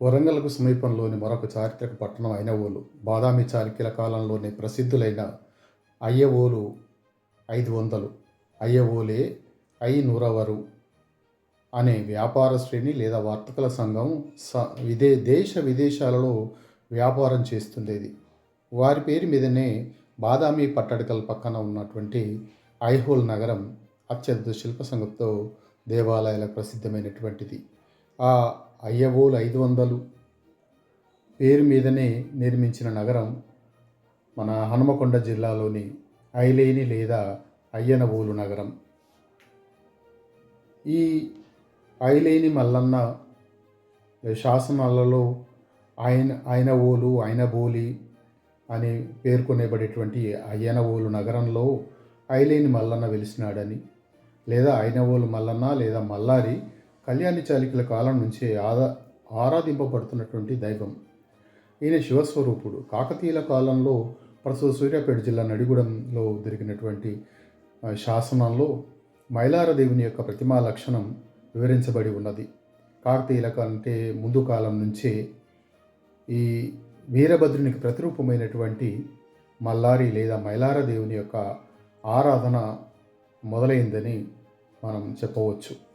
వరంగల్కు సమీపంలోని మరొక చారిత్రక పట్టణం అయినవోలు. బాదామి చాళుక్యుల కాలంలోనే ప్రసిద్ధులైన అయ్యవోలు ఐదు వందలు అయ్యవోలే ఐ నూరవరు అనే వ్యాపార శ్రేణి లేదా వర్తకుల సంఘం స విదే దేశ విదేశాలలో వ్యాపారం చేస్తుండేది. వారి పేరు మీదనే బాదామి పట్టడకల పక్కన ఉన్నటువంటి ఐహోల్ నగరం అత్యంత శిల్ప సంఘంతో దేవాలయాలకు ప్రసిద్ధమైనటువంటిది. ఆ అయ్యవోలు ఐదు వందలు. పేరు మీదనే నిర్మించిన నగరం మన హనుమకొండ జిల్లాలోని ఐలేని లేదా అయ్యనవోలు నగరం. ఈ ఐలేని మల్లన్న శాసనాలలో ఆయన ఆయనవోలు ఆయనబోలి అని పేర్కొనేబడేటువంటి అయ్యనవోలు నగరంలో ఐలేని మల్లన్న వెలిసినాడని లేదా ఐనవోలు మల్లన్న లేదా మల్లారి కళ్యాణి చాళుక్యుల కాలం నుంచే ఆదా ఆరాధింపబడుతున్నటువంటి దైవం. ఈయన శివస్వరూపుడు. కాకతీయుల కాలంలో ప్రస్తుత సూర్యాపేట జిల్లా నడిగూడెంలో దొరికినటువంటి శాసనంలో మైలార దేవుని యొక్క ప్రతిమా లక్షణం వివరించబడి ఉన్నది. కాకతీయుల కంటే ముందు కాలం నుంచే ఈ వీరభద్రునికి ప్రతిరూపమైనటువంటి మల్లారి లేదా మైలార దేవుని యొక్క ఆరాధన మొదలైందని మనం చెప్పవచ్చు.